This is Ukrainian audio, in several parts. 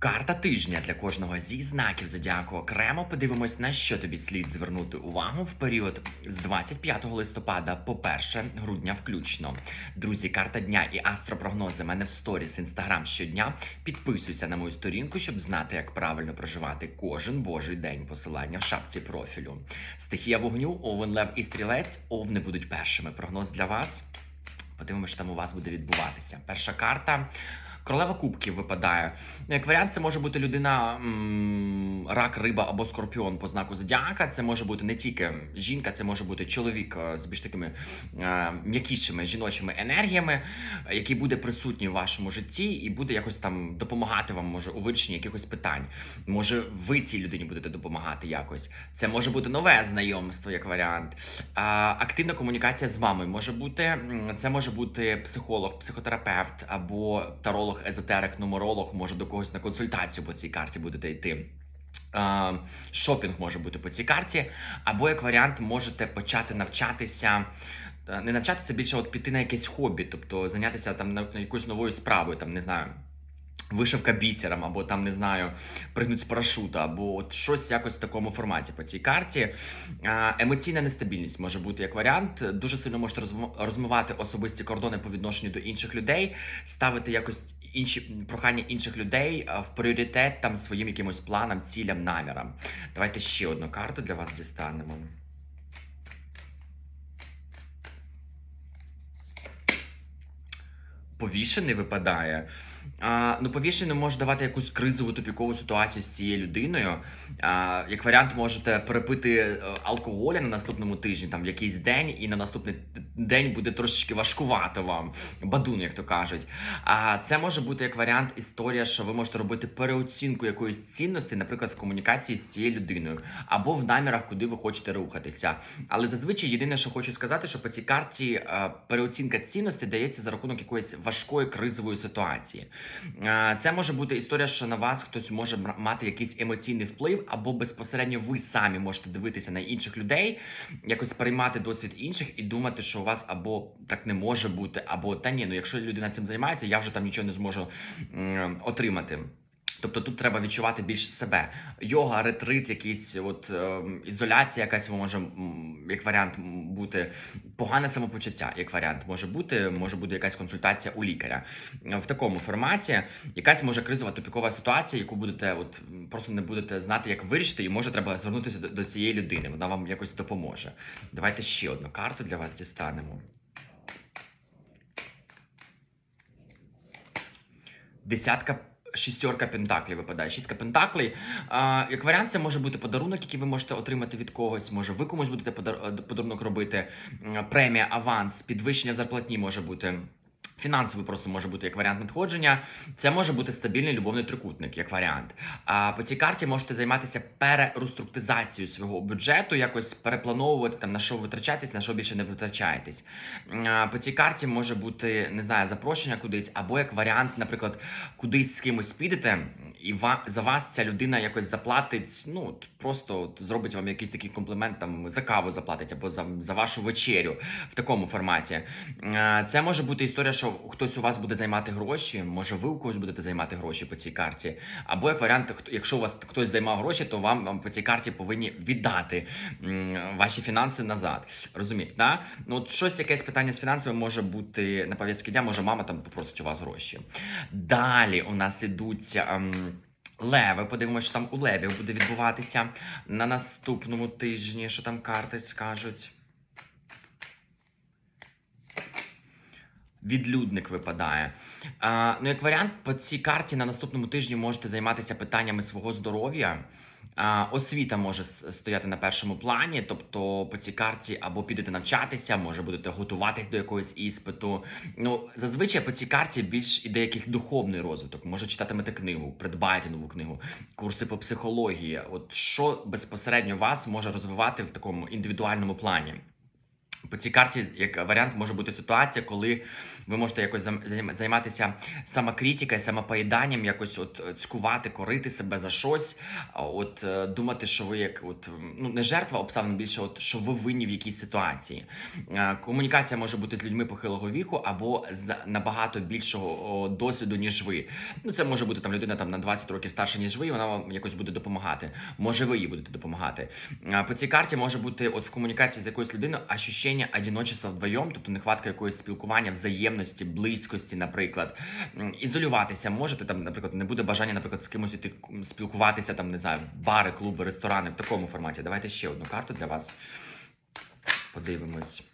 Карта тижня для кожного зі знаків зодіаку окремо подивимось, на що тобі слід звернути увагу в період з 25 листопада по 1 грудня включно. Друзі, карта дня і астропрогнози мене в сторіс інстаграм щодня. Підписуйся на мою сторінку, щоб знати, як правильно проживати кожен божий день. Посилання в шапці профілю. Стихія вогню, овен, лев і стрілець. Овни будуть першими. Прогноз для вас. Подивимося, що там у вас буде відбуватися. Перша карта. Королева кубків випадає. Ну, Як варіант, це може бути людина рак, риба або скорпіон по знаку зодіака. Це може бути не тільки жінка, це може бути чоловік е, з більш такими е, м'якішими жіночими енергіями, який буде присутній в вашому житті і буде якось там допомагати вам, може, у вирішенні якихось питань. Може, ви цій людині будете допомагати якось. Це може бути нове знайомство, як варіант. Активна комунікація з вами може бути. Це може бути психолог, психотерапевт або таролог, езотерик, нумеролог. Може до когось на консультацію по цій карті будете йти. Шопінг може бути по цій карті, або як варіант, можете почати навчатися. е, Не навчатися більше, от піти на якесь хобі, тобто зайнятися там на, якоюсь новою справою, там не знаю. Вишивка бісером, або там не знаю, пригнуть з парашута, або от щось якось в такому форматі по цій карті. Емоційна нестабільність може бути як варіант. Дуже сильно можете розм- розмивати особисті кордони по відношенню до інших людей, ставити якось інші прохання інших людей в пріоритет там своїм якимось планам, цілям, намірам. Давайте ще одну карту для вас дістанемо. Повішений випадає. А, ну, повішений може давати якусь кризову тупікову ситуацію з цією людиною. А, як варіант, можете перепити е, алкоголя на наступному тижні, там в якийсь день, і на наступний день буде трошечки важкувато вам. Бадун, як то кажуть. А це може бути як варіант історія, що ви можете робити переоцінку якоїсь цінності, наприклад, в комунікації з цією людиною, або в намірах, куди ви хочете рухатися. Але зазвичай єдине, що хочу сказати, що по цій карті е, переоцінка цінності дається за рахунок якоїсь важкої кризової ситуації. Е, Це може бути історія, що на вас хтось може мати якийсь емоційний вплив, або безпосередньо ви самі можете дивитися на інших людей, якось переймати досвід інших і думати, що у вас або так не може бути, або та ні, ну якщо людина цим займається, я вже там нічого не зможу отримати. Тобто тут треба відчувати більш себе. Йога, ретрит, якийсь от ем, ізоляція, якась може як варіант бути погане самопочуття, як варіант може бути, може бути якась консультація у лікаря в такому форматі. Якась може кризова тупікова ситуація, яку будете от просто не будете знати, як вирішити, і може треба звернутися до, до цієї людини. Вона вам якось допоможе. Давайте ще одну карту для вас дістанемо. Десятка. Шістерка пентаклів випадає. Шістка пентаклей. А, як варіант, це може бути подарунок, який ви можете отримати від когось. Може, ви комусь будете е, подарунок робити. Премія, аванс, підвищення зарплатні може бути. Фінансовий просто може бути як варіант надходження. Це може бути стабільний любовний трикутник, як варіант. А по цій карті можете займатися перереструктизацією свого бюджету, якось переплановувати там на що ви витрачаєтесь, на що більше не витрачаєтесь. По цій карті може бути не знаю, запрошення кудись, або як варіант, наприклад, кудись з кимось підете, і за вас ця людина якось заплатить. Ну просто зробить вам якийсь такий комплімент, там за каву заплатить, або за, за вашу вечерю в такому форматі. Це може бути історія, що хтось у вас буде займати гроші, може ви у когось будете займати гроші по цій карті. Або як варіант, якщо у вас хтось займав гроші, то вам, вам по цій карті повинні віддати ваші фінанси назад. Розумієте, да? Ну от щось якесь питання з фінансами може бути на повістки дня, може мама там попросить у вас гроші. Далі у нас ідуть. ем, Леви, подивимося, що там у левів буде відбуватися на наступному тижні, що там карти скажуть. Відлюдник випадає. А, ну, як варіант, по цій карті на наступному тижні можете займатися питаннями свого здоров'я. А, освіта може стояти на першому плані, тобто по цій карті або підете навчатися, може будете готуватись до якогось іспиту. Ну, зазвичай по цій карті більш іде якийсь духовний розвиток. Може читатимете книгу, придбаєте нову книгу, курси по психології. От що безпосередньо вас може розвивати в такому індивідуальному плані. По цій карті, як варіант, може бути ситуація, коли ви можете якось займатися самокритикою, самопоїданням, якось от е, цькувати, корити себе за щось, от е, думати, що ви як от ну не жертва обставин, більше, от що ви винні в якійсь ситуації. Е, Комунікація може бути з людьми похилого віку або з набагато більшого досвіду, ніж ви. Ну, це може бути там людина там на 20 років старша, ніж ви, і вона вам якось буде допомагати. Може, ви їй будете допомагати. По цій карті може бути от в комунікації з якоюсь людиною ощущення одиночества вдвоєм, тобто нехватка якогось спілкування, взаємності, близькості, наприклад. Ізолюватися можете там, наприклад, не буде бажання, наприклад, з кимось іти спілкуватися, там не знаю, бари, клуби, ресторани в такому форматі. Давайте ще одну карту для вас. Подивимось.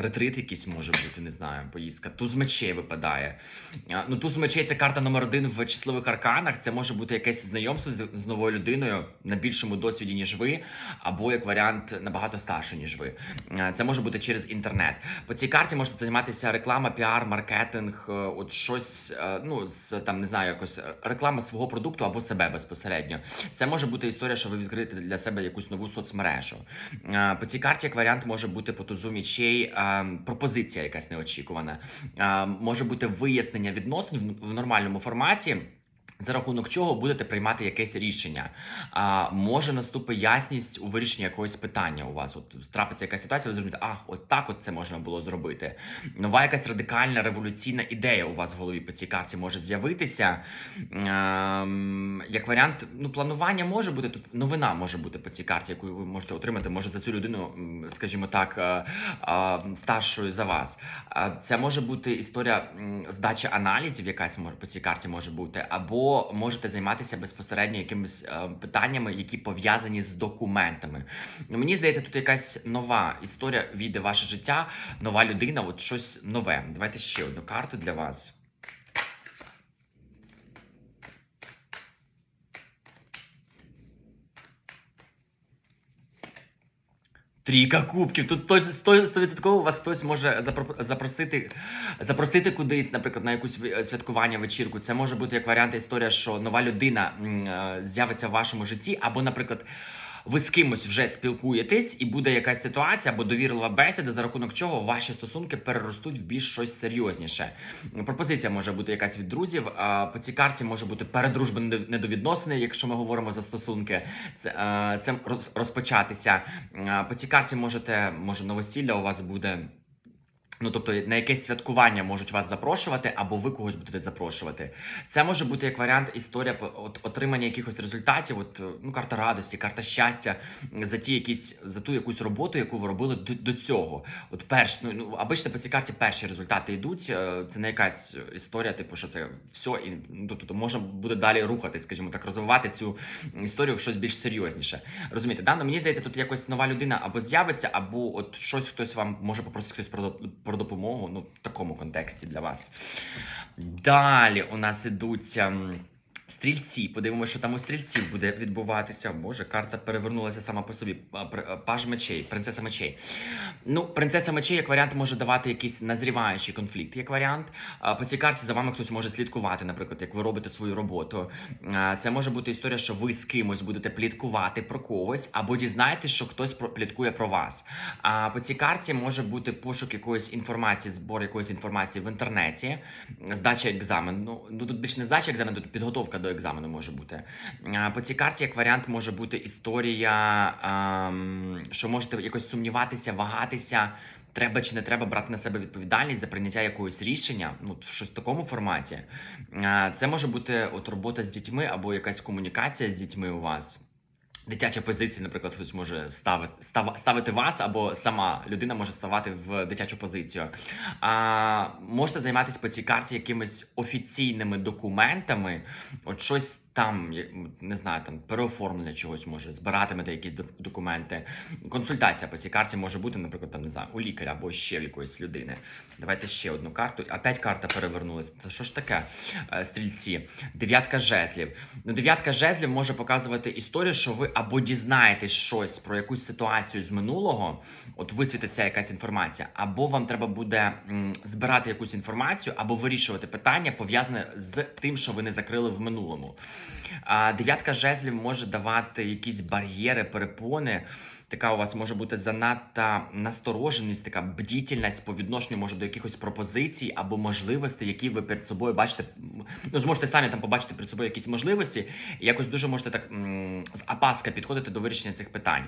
Ретрит якийсь може бути, не знаю, поїздка. Туз мечей випадає. Ну, туз мечей це карта номер один в числових арканах. Це може бути якесь знайомство з, з новою людиною на більшому досвіді, ніж ви, або як варіант набагато старше, ніж ви. Це може бути через інтернет. По цій карті можете займатися реклама, піар, маркетинг, е, от щось, е, ну з там не знаю, якось е, реклама свого продукту або себе безпосередньо. Це може бути історія, що ви відкриєте для себе якусь нову соцмережу. По цій карті, як варіант, може бути по тузу мічей пропозиція якась неочікувана. Е, Може бути вияснення відносин в нормальному форматі. За рахунок чого будете приймати якесь рішення, а може наступить ясність у вирішенні якогось питання. У вас от трапиться якась ситуація, ви зрозумієте, ах, от так от це можна було зробити. Нова якась радикальна революційна ідея у вас в голові по цій карті може з'явитися. Ем, як варіант, ну планування може бути тут. Новина може бути по цій карті, яку ви можете отримати. Може за цю людину, скажімо так, е, е, старшою за вас. А Це може бути історія здачі аналізів, якась може по цій карті може бути, або можете займатися безпосередньо якимись е, питаннями, які пов'язані з документами. Ну, Мені здається, тут якась нова історія війде ваше життя, нова людина, от щось нове. Давайте ще одну карту для вас. Трійка кубків. Тут точно 100% вас хтось може запро- запросити, запросити кудись, наприклад, на якусь святкування вечірку. Це може бути як варіант історія, що нова людина е, з'явиться в вашому житті, або, наприклад. Ви з кимось вже спілкуєтесь, і буде якась ситуація або довірлива бесіда, за рахунок чого ваші стосунки переростуть в більш щось серйозніше. Пропозиція може бути якась від друзів. По цій карті може бути передружба недо- недовідносини, якщо ми говоримо за стосунки. Це, е, це розпочатися. А, По цій карті можете, може, новосілля у вас буде. Ну, тобто на якесь святкування можуть вас запрошувати, або ви когось будете запрошувати. Це може бути як варіант історія от, отримання якихось результатів. От е, ну, карта радості, карта щастя за ті якісь за ту якусь роботу, яку ви робили до, до цього. От перш ну, ну обично по цій карті перші результати йдуть. е, Це не якась історія, типу, що це все, і ну, тобто можна буде далі рухати, скажімо так, розвивати цю історію в щось більш серйозніше. Розумієте, да? Ну, мені здається, тут якось нова людина або з'явиться, або от щось хтось вам може попросити хтось про, про допомогу. Ну, в такому контексті для вас. Далі у нас ідуть. Стрільці, подивимося, що там у стрільців буде відбуватися. Боже, карта перевернулася сама по собі. Паж мечей, принцеса мечей. Ну, принцеса мечей як варіант може давати якийсь назріваючий конфлікт, як варіант. По цій карті за вами хтось може слідкувати, наприклад, як ви робите свою роботу. Це може бути історія, що ви з кимось будете пліткувати про когось, або дізнаєтесь, що хтось пліткує про вас. А по цій карті може бути пошук якоїсь інформації, збор якоїсь інформації в інтернеті, здача екзамену. Ну тут більш не здача екзамену, тут підготовка до екзамену може бути. По цій карті, як варіант, може бути історія, ем, що можете якось сумніватися, вагатися. Треба чи не треба брати на себе відповідальність за прийняття якогось рішення, ну щось в такому форматі. Це може бути от робота з дітьми або якась комунікація з дітьми у вас. Дитяча позиція, наприклад, хтось може ставити, став, ставити вас, або сама людина може ставати в дитячу позицію. А, можете займатися по цій карті якимись офіційними документами, от щось там, не знаю, там переоформлення чогось може, збиратимете якісь док- документи. Консультація по цій карті може бути, наприклад, там не знаю, у лікаря або ще в якоїсь людини. Давайте ще одну карту. Опять карта перевернулась. Та що ж таке, е, стрільці? Дев'ятка жезлів. Ну, дев'ятка жезлів може показувати історію, що ви або дізнаєтесь щось про якусь ситуацію з минулого, от висвітиться якась інформація, або вам треба буде збирати якусь інформацію, або вирішувати питання пов'язане з тим, що ви не закрили в минулому. Дев'ятка жезлів може давати якісь бар'єри, перепони. така у вас може бути занадта настороженість, така бдітельність по відношенню може до якихось пропозицій або можливостей, які ви перед собою бачите. Ну, зможете самі там побачити перед собою якісь можливості, і якось дуже можете так з апаска підходити до вирішення цих питань.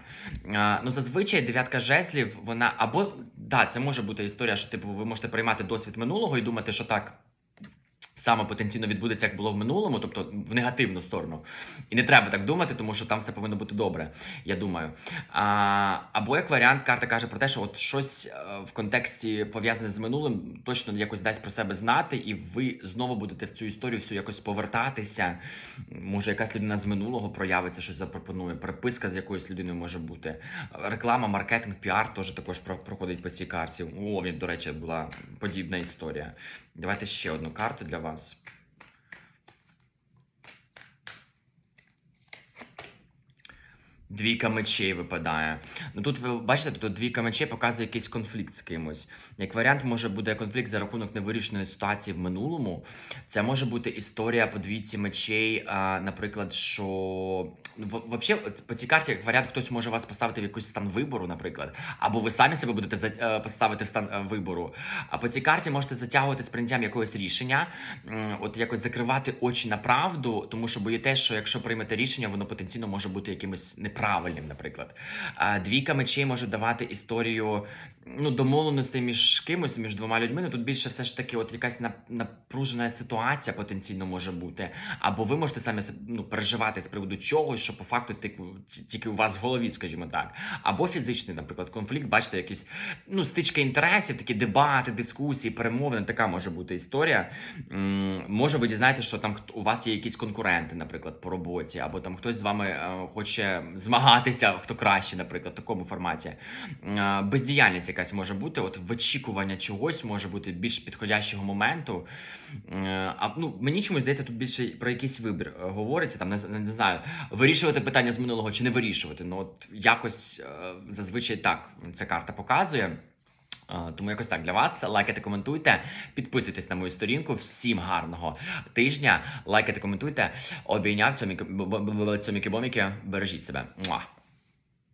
А, ну, зазвичай дев'ятка жезлів, вона або да, це може бути історія, що типу ви можете приймати досвід минулого і думати, що так. Саме потенційно відбудеться, як було в минулому, тобто в негативну сторону. І не треба так думати, тому що там все повинно бути добре, я думаю. А, або як варіант, карта каже про те, що от щось е, в контексті пов'язане з минулим точно якось дасть про себе знати, і ви знову будете в цю історію всю якось повертатися. Може, якась людина з минулого проявиться, щось запропонує. Переписка з якоюсь людиною може бути. Реклама, маркетинг, піар теж також про- проходить по цій карті. О, він, до речі, була подібна історія. Давайте ще одну карту для вас. Двійка мечей випадає. Ну тут ви бачите, тут двійка мечей показує якийсь конфлікт з кимось. Як варіант, може бути конфлікт за рахунок невирішеної ситуації в минулому. Це може бути історія по двійці мечей, а, наприклад, що ну, в- взагалі, по цій карті, як варіант, хтось може вас поставити в якийсь стан вибору, наприклад, або ви самі себе будете за- е, поставити в стан е, вибору. А по цій карті можете затягувати з прийняттям якогось рішення, от якось закривати очі на правду, тому що боїтесь, що якщо приймете рішення, воно потенційно може бути якимось неправильним, наприклад. А двійка мечей може давати історію ну, домовленостей між кимось, між двома людьми. Ну тут більше все ж таки, от якась напружена ситуація потенційно може бути. Або ви можете самі ну, переживати з приводу чогось, що по факту тільки, у вас в голові, скажімо так. Або фізичний, наприклад, конфлікт, бачите, якісь ну, стички інтересів, такі дебати, дискусії, перемовини. Така може бути історія. Може, ви дізнаєтесь, що там у вас є якісь конкуренти, наприклад, по роботі, або там хтось з вами е, хоче змагатися, хто краще, наприклад, в такому форматі. Е, Бездіяльність якась може бути, от вичікування чогось може бути більш підходящого моменту. Е, А ну мені чомусь здається, тут більше про якийсь вибір е, говориться. Там не, не знаю, вирішувати питання з минулого чи не вирішувати. Ну от якось зазвичай так ця карта показує. Е, Тому якось так для вас. Лайкайте, коментуйте, підписуйтесь на мою сторінку. Всім гарного тижня. Лайкайте, коментуйте. Обійняв цьоміки боміки. Бережіть себе.